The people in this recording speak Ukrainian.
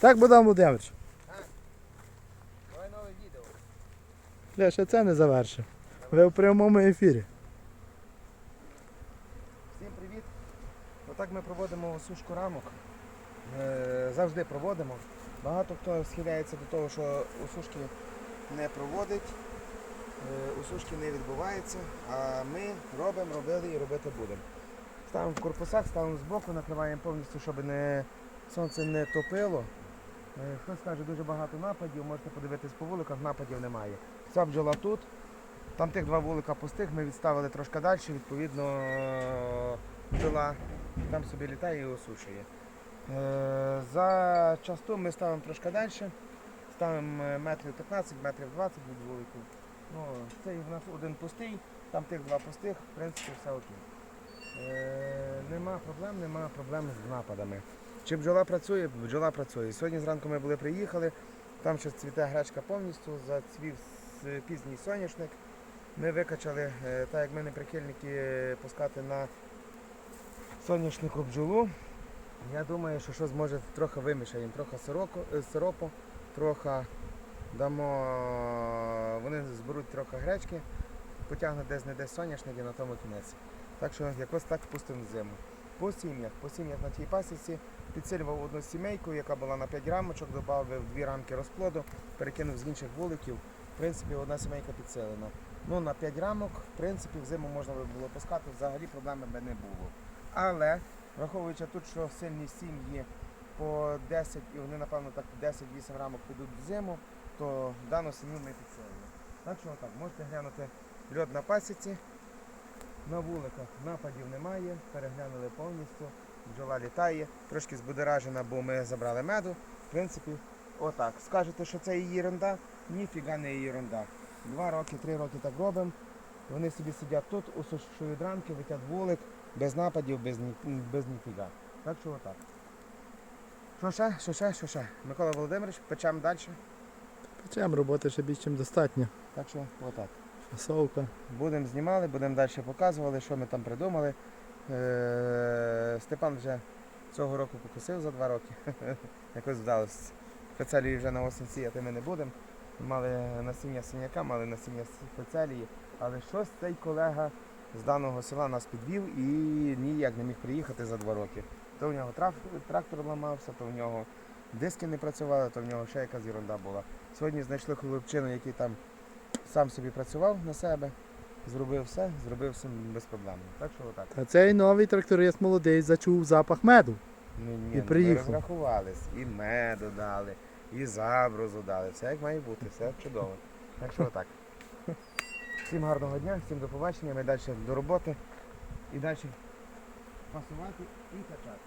Так, Богдан Володимирович. Давай нове відео. Я ще це не завершив. Ви в прямому ефірі. Всім привіт. Отак ми проводимо сушку рамок. Е, Завжди проводимо. Багато хто схиляється до того, що усушки не проводить, е, усушки не відбувається, а ми робимо, робили і робити будемо. Ставимо в корпусах, ставимо збоку, накриваємо повністю, щоб не, сонце не топило. Е, Хтось каже, дуже багато нападів, можете подивитись по вуликах, нападів немає. Вся бджола тут. Там тих два вулика пустих ми відставили трошки далі, відповідно е, бджола там собі літає і осушує. Е, За часту ми ставимо трошки далі, ставимо метрів 15, метрів 20 від вулику. Ну, цей в нас один пустий, там тих два пустих, в принципі, все окей. Нема проблем, нема проблем з нападами. Чи бджола працює? Бджола працює. Сьогодні зранку ми були приїхали, там ще цвіте гречка повністю, зацвів пізній соняшник. Ми викачали, е, так як ми не прихильники е, пускати на соняшнику бджолу. Я думаю, що щось може трохи вимішаємо, трохи сироку, е, сиропу, трохи дамо, вони зберуть трохи гречки, потягнуть десь не десь соняшник і на тому кінець. Так що якось так впустимо зиму. По сім'ях, по сім'ях на тій пасіці підсилював одну сімейку, яка була на 5 рамочок, додав дві рамки розплоду, перекинув з інших вуликів. В принципі, одна сімейка підсилена. Ну, на 5 рамок, в принципі, взиму можна би було пускати, взагалі проблеми би не було. Але, враховуючи тут, що сильні сім'ї по 10, і вони, напевно, так 10-8 рамок підуть в зиму, то дану сім'ю ми підсилили. Так що так, можете глянути льод на пасіці. На вуликах нападів немає, переглянули повністю, бджола літає, трошки збудеражена, бо ми забрали меду. В принципі, отак. Скажете, що це її ерунда? Ніфіга не її ерунда. Два роки, три роки так робимо. Вони собі сидять тут, усушують рамки, летять вулик, без нападів, без, ні, без ніфіга. Так що отак. Що ще, що ще, що ще? Микола Володимирович, печемо далі. Печем роботи ще більш чим достатньо. Так що отак. Фасовка. Будемо знімали, будемо далі показували, що ми там придумали. Е, Степан вже цього року покусив за два роки. Якось вдалося. Фецелії вже на осінь сіяти ми не будемо. Мали насіння синяка, мали насіння фецелії. Але щось цей колега з даного села нас підвів і ніяк не міг приїхати за два роки. То в нього трак- трактор ламався, то в нього диски не працювали, то в нього ще якась ерунда була. Сьогодні знайшли хлопчину, який там сам собі працював на себе, зробив все, зробив все без проблем. Так що отак. Та цей новий тракторист молодий зачув запах меду. Ну, ні, І ну, приїхав. Ми розрахувались, і меду дали, і заброзу дали. Все як має бути, все чудово. Так що отак. Всім гарного дня, всім до побачення. Ми далі до роботи і далі пасувати і качати.